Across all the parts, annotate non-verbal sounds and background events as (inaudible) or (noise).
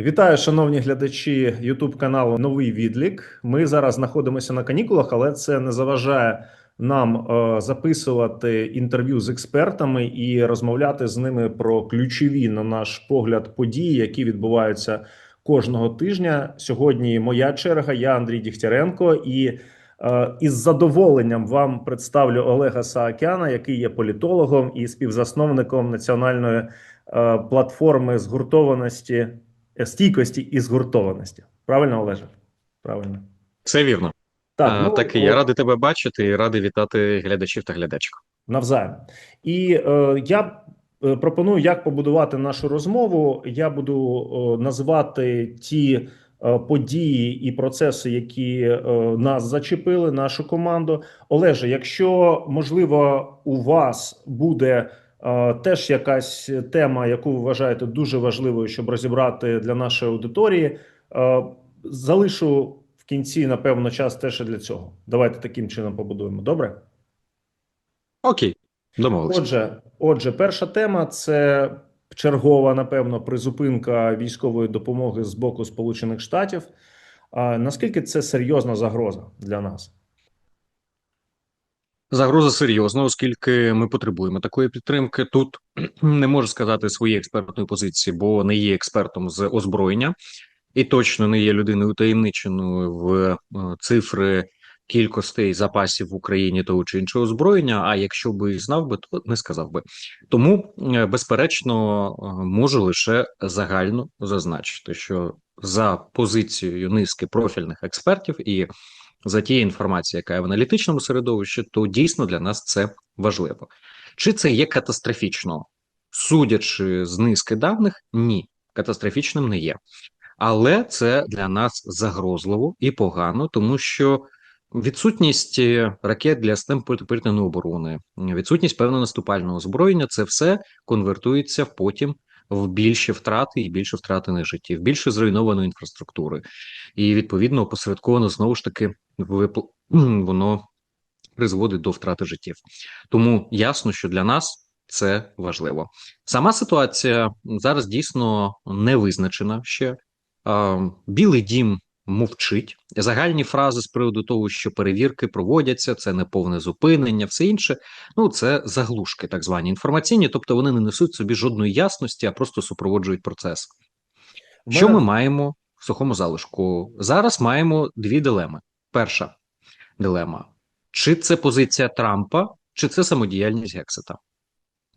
Вітаю, шановні глядачі YouTube каналу Новий Відлік. Ми зараз знаходимося на канікулах, але це не заважає нам е, записувати інтерв'ю з експертами і розмовляти з ними про ключові, на наш погляд, події, які відбуваються кожного тижня. Сьогодні моя черга. Я Андрій Дігтяренко, і е, із задоволенням вам представлю Олега Саакяна, який є політологом і співзасновником національної е, платформи згуртованості стійкості і згуртованості. Правильно, Олеже? Правильно. Це вірно. Так, а, ну, так і о, я радий тебе бачити і радий вітати глядачів та глядачок. навзаєм. І е, я е, пропоную, як побудувати нашу розмову. Я буду е, називати ті е, події і процеси, які е, нас зачепили, нашу команду. Олеже, якщо можливо у вас буде. Теж якась тема, яку ви вважаєте дуже важливою, щоб розібрати для нашої аудиторії. Залишу в кінці, напевно, час теж і для цього. Давайте таким чином побудуємо. Добре? Окей, домовились. Отже, отже, перша тема це чергова, напевно, призупинка військової допомоги з боку Сполучених Штатів. Наскільки це серйозна загроза для нас? Загроза серйозна, оскільки ми потребуємо такої підтримки. Тут (clears throat) не можу сказати своєї експертної позиції, бо не є експертом з озброєння, і точно не є людиною таємниченою в е, цифри кількостей запасів в Україні того чи іншого озброєння. А якщо би знав би, то не сказав би. Тому, е, безперечно, е, можу лише загально зазначити, що за позицією низки профільних експертів і за тією інформацією, яка є в аналітичному середовищі, то дійсно для нас це важливо. Чи це є катастрофічно? Судячи з низки даних, ні, катастрофічним не є. Але це для нас загрозливо і погано, тому що відсутність ракет для протиповітряної оборони, відсутність певного наступального озброєння це все конвертується потім в більші втрати і більше втратених життів, більше зруйнованої інфраструктури, і відповідно опосередковано знову ж таки (clears throat) воно призводить до втрати життів. Тому ясно, що для нас це важливо. Сама ситуація зараз дійсно не визначена ще. Білий дім мовчить загальні фрази з приводу того, що перевірки проводяться, це не повне зупинення, все інше. Ну це заглушки, так звані інформаційні, тобто вони не несуть собі жодної ясності, а просто супроводжують процес. Що ми маємо в сухому залишку? Зараз маємо дві дилеми. Перша дилема: чи це позиція Трампа, чи це самодіяльність Гексета?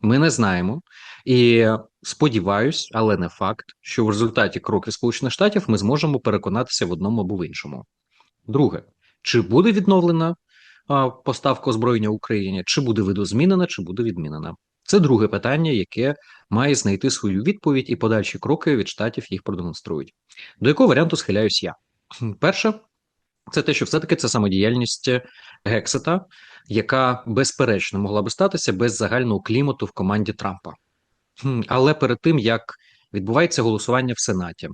Ми не знаємо. І сподіваюсь, але не факт, що в результаті кроків Сполучених Штатів ми зможемо переконатися в одному або в іншому. Друге, чи буде відновлена поставка озброєння Україні, чи буде видозмінена, чи буде відмінена? Це друге питання, яке має знайти свою відповідь, і подальші кроки від штатів їх продемонструють. До якого варіанту схиляюсь я? Перше, це те, що все-таки це самодіяльність Гексета, яка безперечно могла би статися без загального клімату в команді Трампа. Але перед тим як відбувається голосування в Сенаті,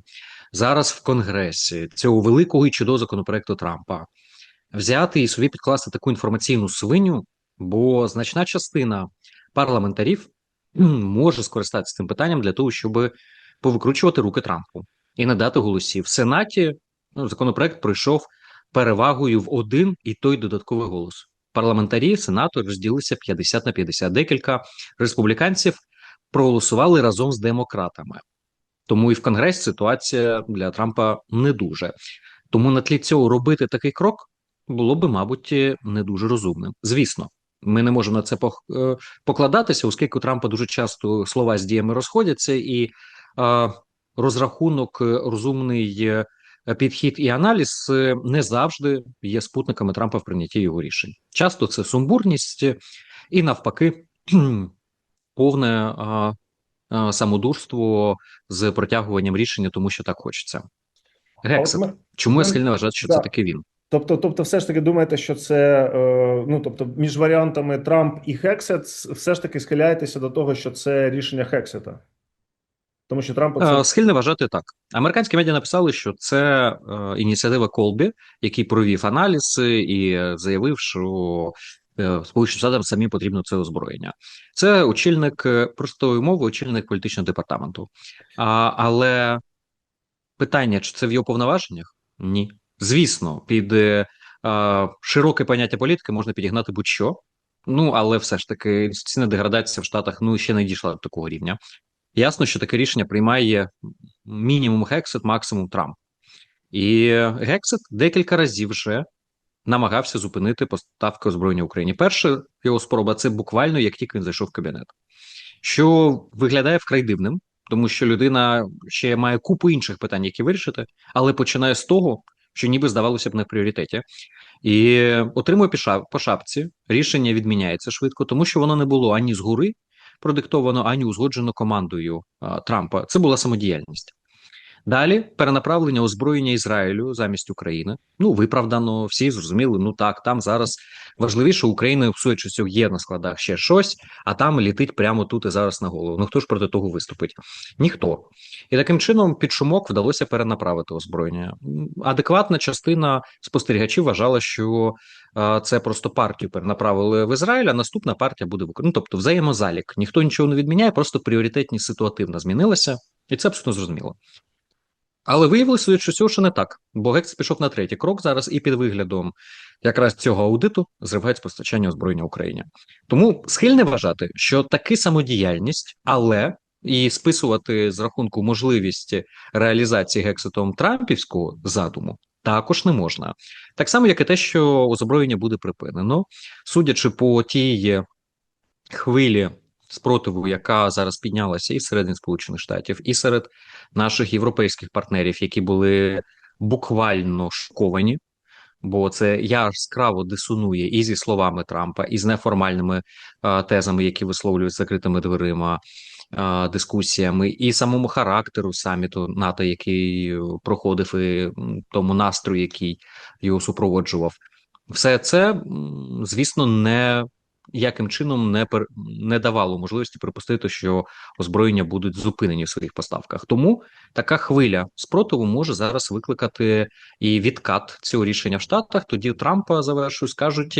зараз в Конгресі цього великого і чудового законопроекту Трампа взяти і собі підкласти таку інформаційну свиню, бо значна частина парламентарів може скористатися цим питанням для того, щоб повикручувати руки Трампу і не дати голосів в Сенаті. Ну, законопроект пройшов перевагою в один і той додатковий голос. Парламентарі сенатори розділилися 50 на 50. Декілька республіканців проголосували разом з демократами. Тому і в Конгресі ситуація для Трампа не дуже. Тому на тлі цього робити такий крок було би, мабуть, не дуже розумним. Звісно, ми не можемо на це покладатися, оскільки у Трампа дуже часто слова з діями розходяться, і е, розрахунок розумний підхід і аналіз не завжди є спутниками Трампа в прийнятті його рішень. Часто це сумбурність і навпаки (clears throat) повне самодурство з протягуванням рішення, тому що так хочеться. Гексет. ми... Чому я схильно вважати, що да. це таки він? Тобто, тобто, все ж таки думаєте, що це е, ну тобто, між варіантами Трамп і Хексет, все ж таки схиляєтеся до того, що це рішення Хексета? Тому що Трамп це... схильно вважати так. Американські медіа написали, що це е, ініціатива Колбі, який провів аналіз і заявив, що е, Сполученим Штатам самі потрібно це озброєння. Це очільник простої мови, очільник політичного департаменту. А, Але Питання, чи це в його повноваженнях? Ні. Звісно, під е, е, широке поняття політики можна підігнати будь-що. Ну, але все ж таки інституційна деградація в Штатах ну, ще не дійшла до такого рівня. Ясно, що таке рішення приймає мінімум Гексит, максимум Трамп. І Гексит декілька разів вже намагався зупинити поставки озброєння Україні. Перша його спроба це буквально як тільки він зайшов в кабінет, що виглядає вкрай дивним, тому що людина ще має купу інших питань, які вирішити, але починає з того, що ніби здавалося б не в пріоритеті, і отримує по шапці. Рішення відміняється швидко, тому що воно не було ані згори продиктовано, ані узгоджено командою Трампа. Це була самодіяльність. Далі перенаправлення озброєння Ізраїлю замість України. Ну виправдано, всі зрозуміли. Ну так, там зараз важливіше України судячи цього є на складах ще щось, а там літить прямо тут і зараз на голову. Ну хто ж проти того виступить? Ніхто. І таким чином під шумок вдалося перенаправити озброєння. Адекватна частина спостерігачів вважала, що це просто партію перенаправили в Ізраїль, а наступна партія буде в Україні. Ну, тобто взаємозалік. Ніхто нічого не відміняє, просто пріоритетність ситуативно змінилася, і це абсолютно зрозуміло. Але виявилося, що цього ще не так, бо Гекс пішов на третій крок зараз і під виглядом якраз цього аудиту зривають постачання озброєння Україні. Тому схильне вважати, що таки самодіяльність, але і списувати з рахунку можливість реалізації гекситом Трампівського задуму також не можна. Так само, як і те, що озброєння буде припинено, судячи по тій хвилі спротиву, яка зараз піднялася і серед Сполучених Штатів, і серед наших європейських партнерів, які були буквально шоковані. Бо це яскраво дисонує і зі словами Трампа, і з неформальними а, тезами, які висловлюють закритими дверима, а, дискусіями, і самому характеру саміту НАТО, який проходив, і тому настрою, який його супроводжував, все це звісно не яким чином не пер... не давало можливості припустити, що озброєння будуть зупинені в своїх поставках. Тому така хвиля спротиву може зараз викликати і відкат цього рішення в Штатах. Тоді Трампа завершую, скажуть.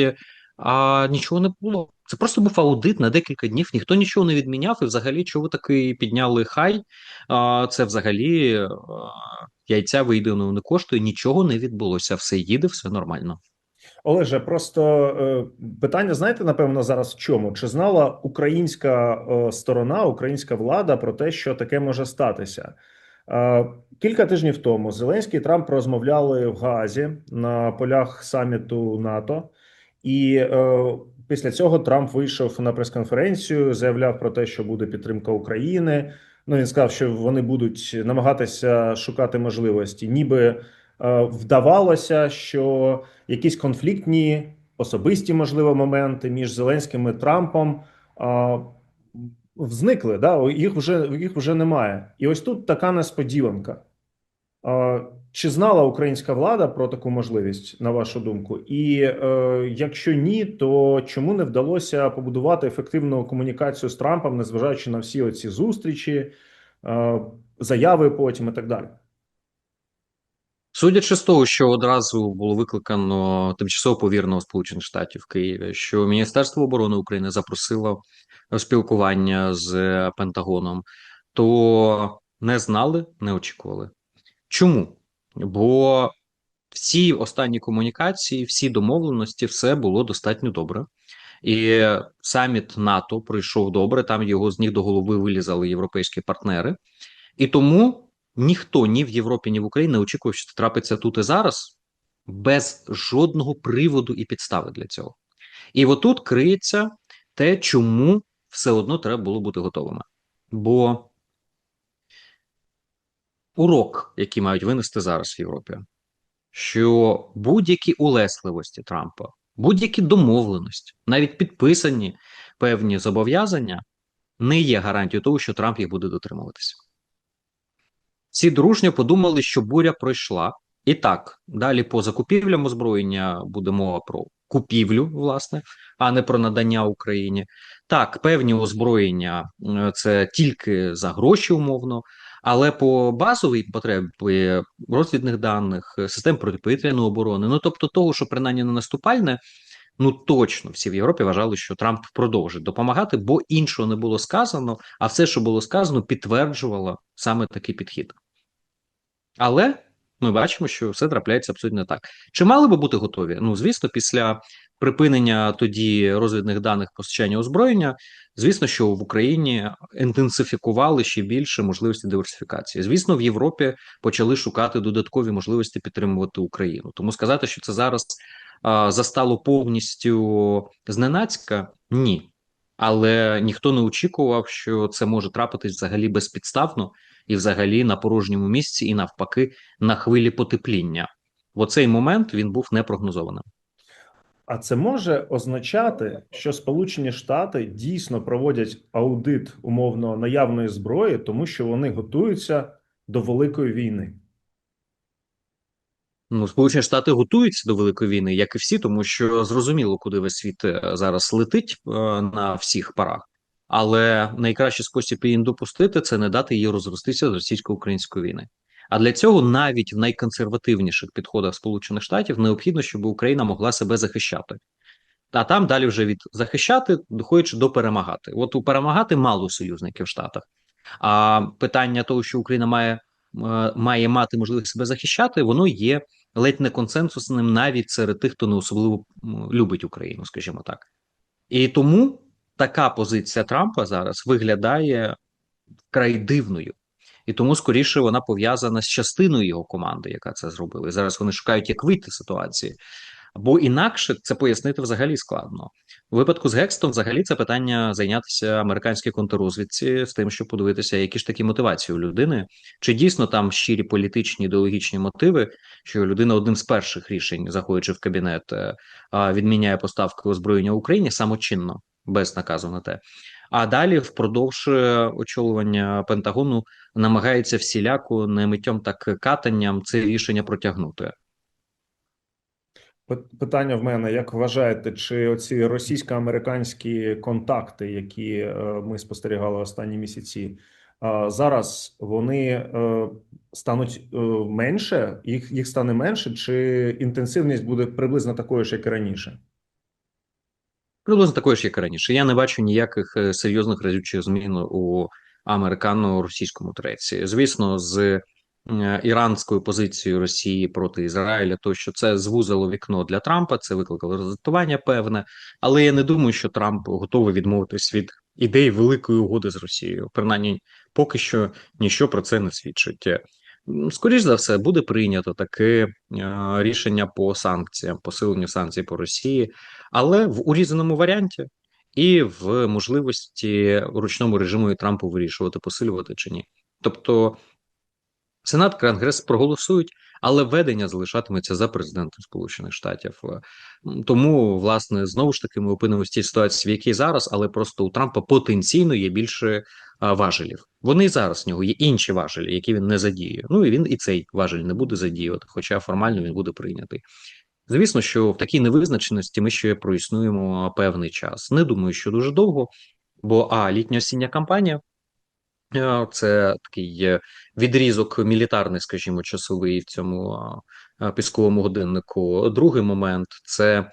А нічого не було. Це просто був аудит на декілька днів. Ніхто нічого не відміняв, і взагалі чого таки підняли хай. А, Це взагалі яйця вийденого не коштує. Нічого не відбулося. Все їде, все нормально. Олеже, просто е, питання, знаєте, напевно, зараз в чому? Чи знала українська е, сторона, українська влада про те, що таке може статися? Е, кілька тижнів тому Зеленський і Трамп розмовляли в Газі на полях саміту НАТО, і після цього Трамп вийшов на прес-конференцію, заявляв про те, що буде підтримка України. Ну він сказав, що вони будуть намагатися шукати можливості, ніби. Е, вдавалося, що якісь конфліктні особисті можливо моменти між Зеленським і Трампом е, зникли. Да? Їх вже їх вже немає. І ось тут така несподіванка. Е, чи знала українська влада про таку можливість, на вашу думку? І е, якщо ні, то чому не вдалося побудувати ефективну комунікацію з Трампом, незважаючи на всі оці зустрічі, е, заяви потім і так далі? Судячи з того, що одразу було викликано тимчасово повірного Сполучених Штатів в Києві, що Міністерство оборони України запросило спілкування з Пентагоном, то не знали, не очікували. Чому? Бо всі останні комунікації, всі домовленості, все було достатньо добре. І саміт НАТО пройшов добре. Там його з ніг до голови вилізали європейські партнери, і тому ніхто ні в Європі, ні в Україні не очікував, що це трапиться тут і зараз, без жодного приводу і підстави для цього. І отут криється те, чому все одно треба було бути готовими. Бо урок, який мають винести зараз в Європі, що будь-які улесливості Трампа, будь-які домовленості, навіть підписані певні зобов'язання, не є гарантією того, що Трамп їх буде дотримуватися. Всі дружньо подумали, що буря пройшла. І так, далі по закупівлям озброєння буде мова про купівлю, власне, а не про надання Україні. Так, певні озброєння це тільки за гроші, умовно, але по базовій потребі розвідних даних, систем протиповітряної оборони, ну тобто того, що принаймні не наступальне, ну точно всі в Європі вважали, що Трамп продовжить допомагати, бо іншого не було сказано. А все, що було сказано, підтверджувало саме такий підхід. Але ми бачимо, що все трапляється абсолютно так. Чи мали би бути готові? Ну, звісно, після припинення тоді розвідних даних постачання озброєння, звісно, що в Україні інтенсифікували ще більше можливості диверсифікації. Звісно, в Європі почали шукати додаткові можливості підтримувати Україну. Тому сказати, що це зараз а, застало повністю зненацька, ні. Але ніхто не очікував, що це може трапитись взагалі безпідставно і взагалі на порожньому місці, і навпаки, на хвилі потепління. В оцей момент він був непрогнозованим. А це може означати, що Сполучені Штати дійсно проводять аудит умовно наявної зброї, тому що вони готуються до великої війни. Ну, Сполучені Штати готуються до великої війни, як і всі, тому що зрозуміло, куди весь світ е, зараз летить е, на всіх парах. Але найкращий спосіб її допустити це не дати їй розростися з російсько-української війни. А для цього навіть в найконсервативніших підходах Сполучених Штатів необхідно, щоб Україна могла себе захищати. А там далі вже від захищати, доходячи до перемагати. От у перемагати мало союзників в Штатах. А питання того, що Україна має, е, має мати можливість себе захищати, воно є ледь не консенсусним навіть серед тих, хто не особливо любить Україну, скажімо так. І тому така позиція Трампа зараз виглядає вкрай дивною. І тому скоріше вона пов'язана з частиною його команди, яка це зробила. І зараз вони шукають, як вийти з ситуації. Бо інакше це пояснити взагалі складно. У випадку з Гекстом, взагалі, це питання зайнятися американській контррозвідці з тим, щоб подивитися, які ж такі мотивації у людини, чи дійсно там щирі політичні ідеологічні мотиви, що людина одним з перших рішень, заходячи в кабінет, е, відміняє поставки озброєння Україні самочинно, без наказу на те. А далі, впродовж е, очолювання Пентагону, намагається всіляко не миттєм так катанням це рішення протягнути. Пит- Питання в мене: як вважаєте, чи оці російсько-американські контакти, які е, ми спостерігали останні місяці, зараз вони е, стануть е, менше, їх, їх стане менше, чи інтенсивність буде приблизно такою ж, як і раніше? Приблизно такою ж, як і раніше. Я не бачу ніяких серйозних разючих змін у американо-російському треці. Звісно, з іранською позицією Росії проти Ізраїля, то що це звузило вікно для Трампа, це викликало роздратування певне, але я не думаю, що Трамп готовий відмовитись від ідеї великої угоди з Росією. Принаймні, поки що ніщо про це не свідчить. М, Скоріш за все, буде прийнято таке е, рішення по санкціям, посиленню санкцій по Росії але в урізаному варіанті і в можливості в ручному режиму Трампу вирішувати, посилювати чи ні. Тобто Сенат, Конгрес проголосують, але ведення залишатиметься за президентом Сполучених Штатів. Тому, власне, знову ж таки, ми опинимося в тій ситуації, в якій зараз, але просто у Трампа потенційно є більше важелів. Вони зараз в нього є інші важелі, які він не задіює. Ну і він і цей важель не буде задіювати, хоча формально він буде прийнятий. Звісно, що в такій невизначеності ми ще проіснуємо певний час. Не думаю, що дуже довго, бо а літня осіння кампанія е, це такий е, відрізок мілітарний, скажімо, часовий в цьому пісковому годиннику. Другий момент це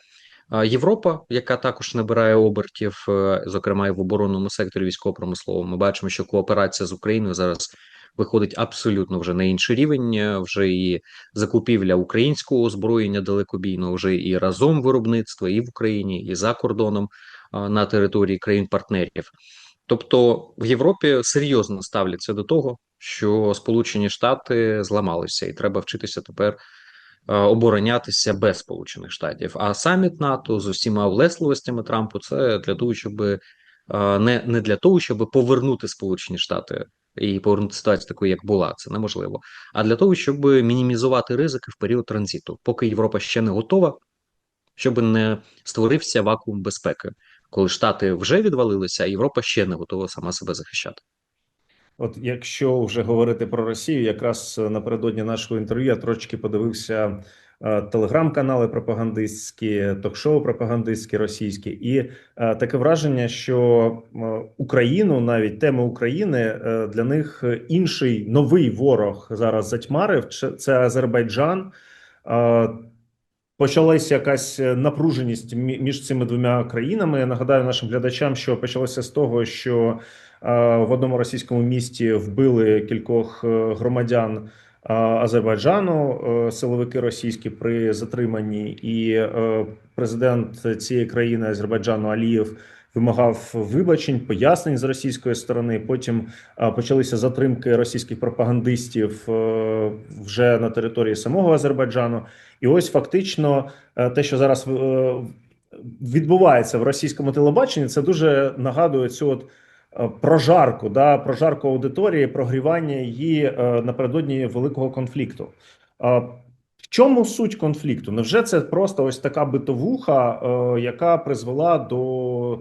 Європа, яка також набирає обертів, е, зокрема і в оборонному секторі військово-промисловому. Ми бачимо, що кооперація з Україною зараз виходить абсолютно вже на інший рівень. е, Вже і закупівля українського озброєння далекобійного, вже і разом виробництво і в Україні, і за кордоном на території країн-партнерів. Тобто в Європі серйозно ставляться до того, що Сполучені Штати зламалися, і треба вчитися тепер е, оборонятися без Сполучених Штатів. А саміт НАТО з усіма влесливостями Трампу це для того, щоб е, не, не для того, щоб повернути Сполучені Штати і повернути ситуацію такою, як була, це неможливо. А для того, щоб мінімізувати ризики в період транзиту, поки Європа ще не готова, щоб не створився вакуум безпеки, коли Штати вже відвалилися, а Європа ще не готова сама себе захищати. От якщо вже говорити про Росію, якраз напередодні нашого інтерв'ю я трошки подивився е, телеграм-канали пропагандистські, ток-шоу пропагандистські російські, і е, таке враження, що Україну, навіть теми України е, для них інший новий ворог зараз затьмарив. Це Азербайджан. Е, Почалася якась напруженість між цими двома країнами. Я нагадаю нашим глядачам, що почалося з того, що е, в одному російському місті вбили кількох е, громадян Азербайджану е, силовики російські при затриманні, і е, президент цієї країни Азербайджану Алієв вимагав вибачень, пояснень з російської сторони. Потім почалися затримки російських пропагандистів е, вже на території самого Азербайджану. І ось фактично е, те, що зараз е, відбувається в російському телебаченні, це дуже нагадує цю от е, прожарку, да, прожарку аудиторії, прогрівання її е, напередодні великого конфлікту. Е, В чому суть конфлікту? Невже це просто ось така битовуха, е, яка призвела до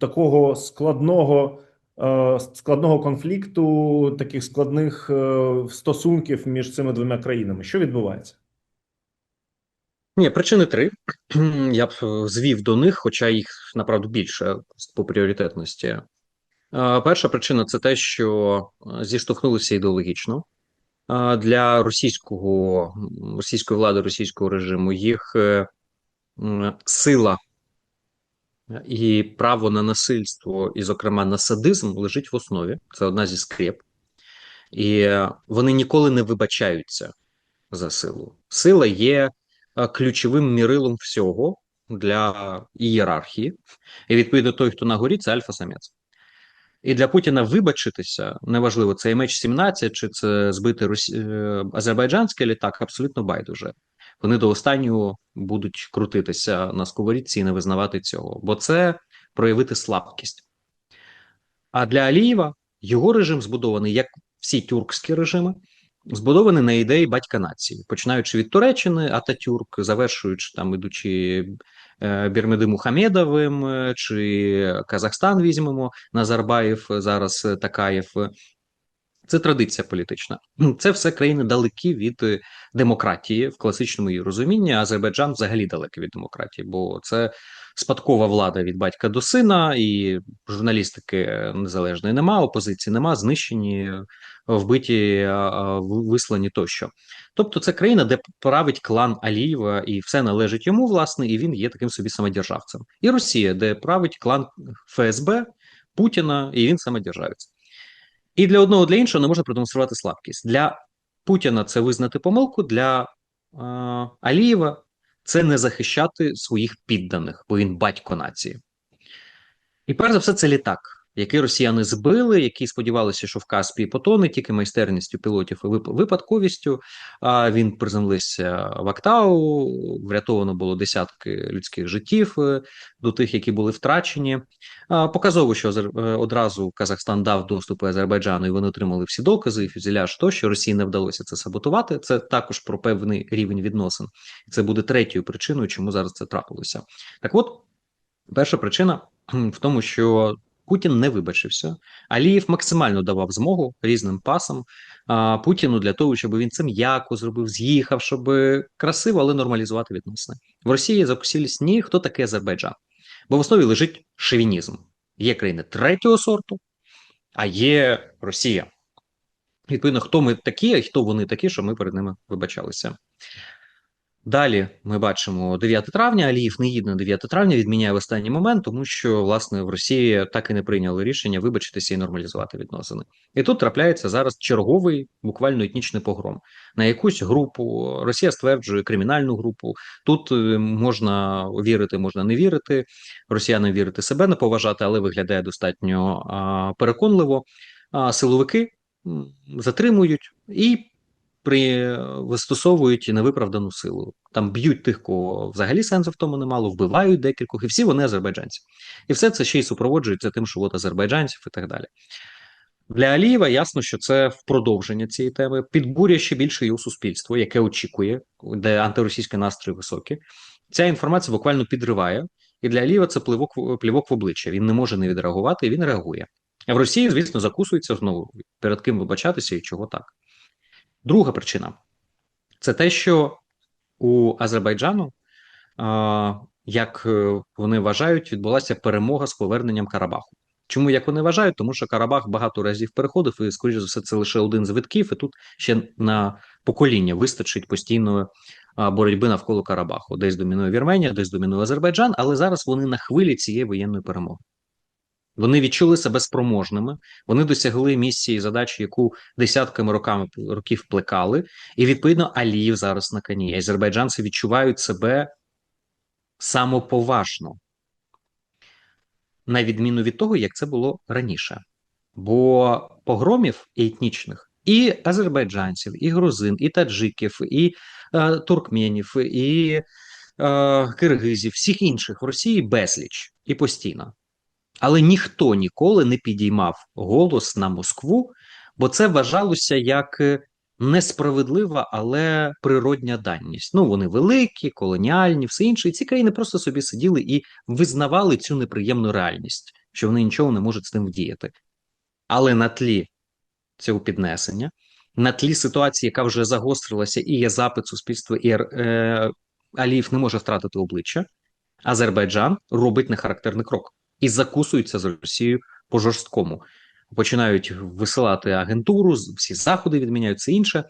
такого складного, е, складного конфлікту, таких складних е, стосунків між цими двома країнами? Що відбувається? Ні, причини три. (clears throat) Я б е, звів до них, хоча їх направду більше по пріоритетності. Перша причина це те, що зіштовхнулися ідеологічно. Для російського російської влади, російського режиму їх сила і право на насильство, і, зокрема, на садизм лежить в основі. Це одна зі скреп. І е, вони ніколи не вибачаються за силу. Сила є е, ключовим мірилом всього для ієрархії. І відповідно той, хто на горі, це альфа-самець. І для Путіна вибачитися, неважливо, це MH17 чи це збитий Росі... е, азербайджанський літак, абсолютно байдуже. Вони до останнього будуть крутитися на сковорідці і не визнавати цього, бо це проявити слабкість. А для Алієва його режим збудований, як всі тюркські режими, збудований на ідеї батька нації, починаючи від Туреччини, Ататюрк, завершуючи там, ідучи е, Бірмеди Мухамедовим, е, чи Казахстан візьмемо, Назарбаєв, зараз Такаєв. Це традиція політична. (clears throat) Це все країни далекі від е, демократії в класичному її розумінні. Азербайджан взагалі далекий від демократії, бо це спадкова влада від батька до сина, і журналістики е, незалежної нема, опозиції нема, знищені, е, вбиті, вислані тощо. Тобто, це країна, де править клан Алієва, і все належить йому, власне, і він є таким собі самодержавцем. І Росія, де править клан ФСБ Путіна, і він самодержавець. І для одного, для іншого не можна продемонструвати слабкість. Для Путіна це визнати помилку, для е, Алієва це не захищати своїх підданих, бо він батько нації. І перш за все, це літак, який росіяни збили, які сподівалися, що в Каспії потоне тільки майстерністю пілотів і випадковістю. А він приземлився в Актау, врятовано було десятки людських життів е, до тих, які були втрачені. Показово, що е, одразу Казахстан дав доступ Азербайджану, і вони отримали всі докази, і фюзеляж тощо. Росії не вдалося це саботувати. Це також про певний рівень відносин. Це буде третьою причиною, чому зараз це трапилося. Так от, перша причина в тому, що Путін не вибачився. Алієв максимально давав змогу різним пасам а, Путіну для того, щоб він це м'яко зробив, з'їхав, щоб красиво, але нормалізувати відносини. В Росії закусились ні, хто такий Азербайджан. Бо в основі лежить шовінізм. Є країни третього сорту, а є Росія. Відповідно, хто ми такі, і хто вони такі, що ми перед ними вибачалися. Далі ми бачимо 9 травня. Аліїв не їде на 9 травня, відміняє в останній момент, тому що власне в Росії так і не прийняли рішення вибачитися і нормалізувати відносини. І тут трапляється зараз черговий буквально етнічний погром на якусь групу. Росія стверджує кримінальну групу. Тут е, можна вірити, можна не вірити. Росіянам вірити себе не поважати, але виглядає достатньо переконливо. А силовики затримують і при вистосовують невиправдану силу. Там б'ють тих, кого взагалі сенсу в тому немало, вбивають декількох, і всі вони азербайджанці. І все це ще й супроводжується тим, що от азербайджанців і так далі. Для Алієва ясно, що це в продовження цієї теми підбурює ще більше його суспільство, яке очікує, де антиросійські настрої високі. Ця інформація буквально підриває, і для Алієва це плівок, плівок в обличчя. Він не може не відреагувати, і він реагує. А в Росії, звісно, закусується знову перед ким вибачатися і чого так. Друга причина це те, що у Азербайджану, як е, вони вважають, відбулася перемога з поверненням Карабаху. Чому як вони вважають? Тому що Карабах багато разів переходив, і, скоріш за все, це лише один з витків, і тут ще на покоління вистачить постійної боротьби навколо Карабаху. Десь домінує Вірменія, десь домінує Азербайджан, але зараз вони на хвилі цієї воєнної перемоги. Вони відчули себе спроможними, вони досягли місії задачі, яку десятками роками років плекали, і відповідно Аліїв зараз на коні. Азербайджанці відчувають себе самоповажно, на відміну від того, як це було раніше. Бо погромів етнічних і азербайджанців, і грузин, і таджиків, і е, туркменів, і е, киргизів, всіх інших в Росії безліч і постійно. Але ніхто ніколи не підіймав голос на Москву, бо це вважалося як е, несправедлива, але природня даність. Ну вони великі, колоніальні, все інше. І ці країни просто собі сиділи і визнавали цю неприємну реальність, що вони нічого не можуть з тим вдіяти. Але на тлі цього піднесення, на тлі ситуації, яка вже загострилася, і є запит суспільства, і е, Аліїв не може втратити обличчя. Азербайджан робить нехарактерний крок і закусується з Росією по жорсткому. Починають висилати агентуру, всі заходи відміняють все інше,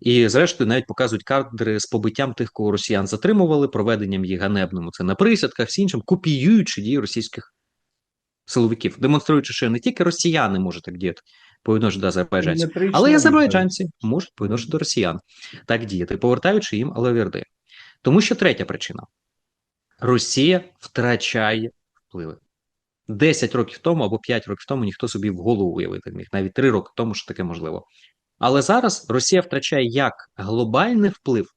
і зрештою навіть показують кадри з побиттям тих, кого росіян затримували, проведенням їх ганебному це на присядках, всі іншим, копіюючи дії російських силовиків, демонструючи, що не тільки росіяни можуть так діяти по відношенню до азербайджанців, але й азербайджанці можуть по відношенню до росіян так діяти, повертаючи їм алаверди. Тому що третя причина: Росія втрачає впливи. 10 років тому або 5 років тому ніхто собі в голову уявити не міг, навіть 3 роки тому, що таке можливо. Але зараз Росія втрачає як глобальний вплив,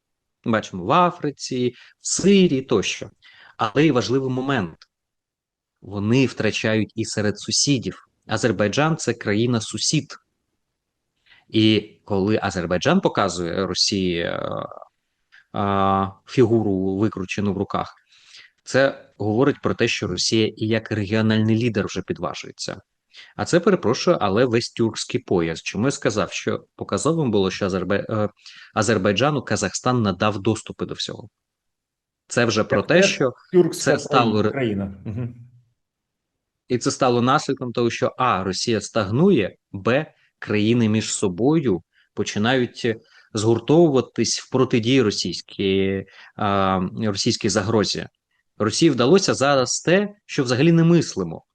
бачимо в Африці, в Сирії тощо, але й важливий момент. Вони втрачають і серед сусідів. Азербайджан це країна-сусід. І коли Азербайджан показує Росії а, а, фігуру викручену в руках, це говорить про те, що Росія і як регіональний лідер вже підважується. А це перепрошую, але весь тюркський пояс. Чому я сказав, що показовим було, що Азербай... е, Азербайджану Казахстан надав доступи до всього. Це вже про те, що це стало ре- країна. Угу. і це стало наслідком того, що А. Росія стагнує, Б. Країни між собою починають згуртовуватись в протидії російській, російській загрозі. Росії вдалося зараз те, що взагалі не мислимо.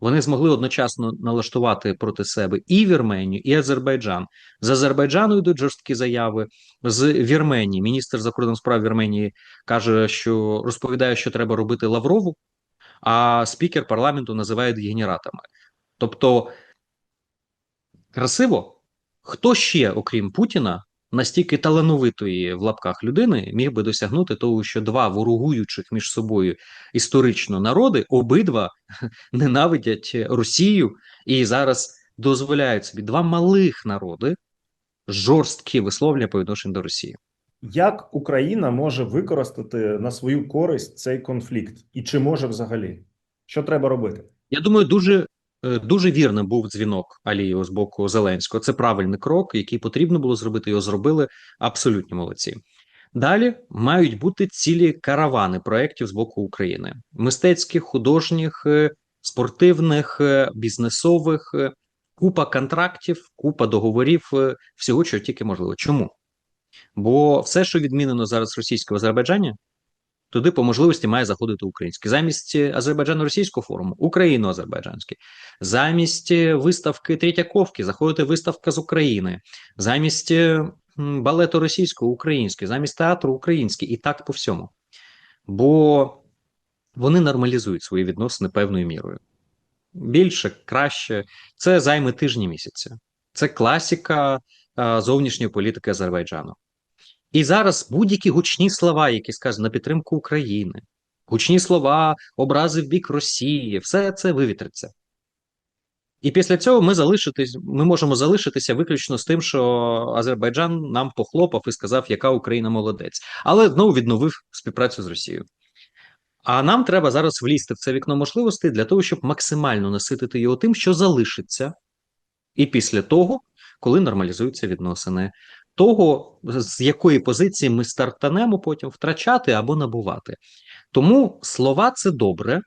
Вони змогли одночасно налаштувати проти себе і Вірменію, і Азербайджан. З Азербайджану йдуть жорсткі заяви. З Вірменії міністр закордонних справ Вірменії каже, що розповідає, що треба робити Лаврову, а спікер парламенту називає дегенератами. Тобто красиво, хто ще, окрім Путіна, настільки талановитої в лапках людини міг би досягнути того, що два ворогуючих між собою історично народи обидва (laughs) ненавидять Росію і зараз дозволяють собі два малих народи жорсткі висловлення по відношенню до Росії. Як Україна може використати на свою користь цей конфлікт? І чи може взагалі? Що треба робити? Я думаю, дуже дуже вірним був дзвінок Алієва з боку Зеленського. Це правильний крок, який потрібно було зробити. Його зробили абсолютні молодці. Далі мають бути цілі каравани проєктів з боку України: мистецьких, художніх, е, спортивних, е, бізнесових, е, купа контрактів, купа договорів, е, всього, що тільки можливо. Чому? Бо все, що відмінено зараз російського Азербайджані, туди по можливості має заходити українське. Замість азербайджано-російського форуму україно-азербайджанський. Замість е, виставки Третьяковки заходити виставка з України. Замість е, балету російського український, замість театру український, і так по всьому. Бо вони нормалізують свої відносини певною мірою. Більше, краще, це займе тижні місяці. Це класика зовнішньої політики Азербайджану. І зараз будь-які гучні слова, які сказані на підтримку України, гучні слова, образи в бік Росії, все це вивітриться. І після цього ми залишитись, ми можемо залишитися виключно з тим, що Азербайджан нам похлопав і сказав, яка Україна молодець, але знову відновив співпрацю з Росією. А нам треба зараз влізти в це вікно можливостей для того, щоб максимально наситити його тим, що залишиться, і після того, коли нормалізуються відносини, того, з якої позиції ми стартанемо потім втрачати або набувати. Тому слова це добре,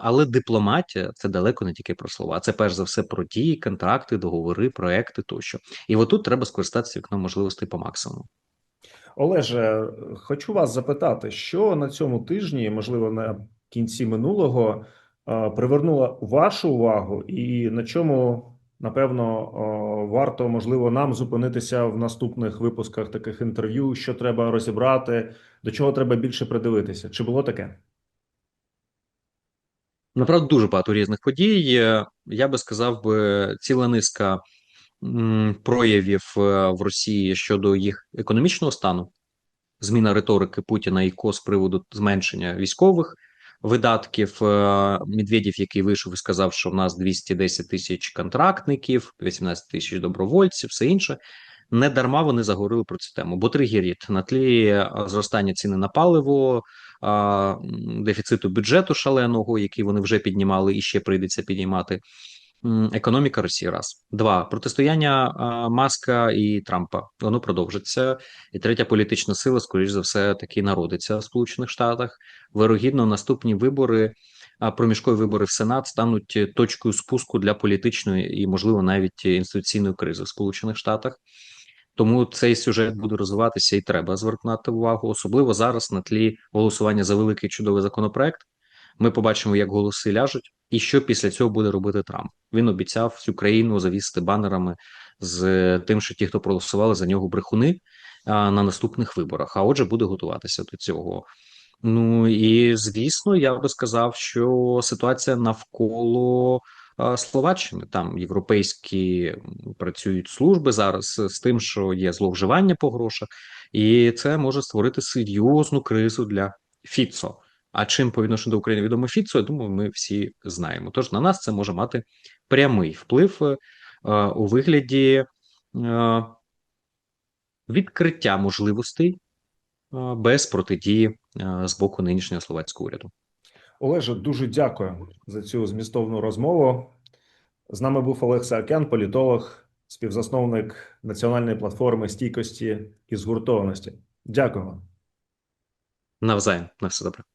але дипломатія це далеко не тільки про слова. Це перш за все про дії, контракти, договори, проекти тощо. І отут треба скористатися вікном можливостей по максимуму. Олеже, хочу вас запитати, що на цьому тижні, можливо, на кінці минулого, привернула вашу увагу, і на чому, напевно, варто можливо нам зупинитися в наступних випусках таких інтерв'ю, що треба розібрати, до чого треба більше придивитися? Чи було таке? Направду дуже багато різних подій. Я би сказав ціла низка проявів е, в Росії щодо їх економічного стану, зміна риторики Путіна і ко з приводу зменшення військових видатків. Медведів, який вийшов і сказав, що в нас 210 тисяч контрактників, 18 тисяч добровольців, все інше. Не дарма вони заговорили про цю тему, бо тригеріт на тлі е, зростання ціни на паливо, дефіциту бюджету шаленого, який вони вже піднімали і ще прийдеться піднімати. Економіка Росії раз два протистояння Маска і Трампа. Воно продовжиться. І третя політична сила, скоріш за все, таки народиться в Сполучених Штатах. Вирогідно, наступні вибори, проміжкові вибори в Сенат стануть е, точкою спуску для політичної і, можливо, навіть інституційної кризи в Сполучених Штатах. Тому цей сюжет буде розвиватися і треба звертати увагу, особливо зараз на тлі голосування за великий чудовий законопроект. Ми побачимо, як голоси ляжуть, і що після цього буде робити Трамп. Він обіцяв всю країну завісти банерами з тим, що ті, хто проголосували за нього брехуни на наступних виборах. А отже, буде готуватися до цього. Ну і звісно, я би сказав, що ситуація навколо Словаччини там європейські працюють служби зараз з тим, що є зловживання по грошах, і це може створити серйозну кризу для Фіцо. А чим по відношенню до України відомо Фіцо, я думаю, ми всі знаємо. Тож на нас це може мати прямий вплив е, у вигляді е, відкриття можливостей е, без протидії е, з боку нинішнього словацького уряду. Олеже, дуже дякую за цю змістовну розмову. З нами був Олег Саакян, політолог, співзасновник національної платформи стійкості і згуртованості. Дякую вам. Навзаєм на все добре.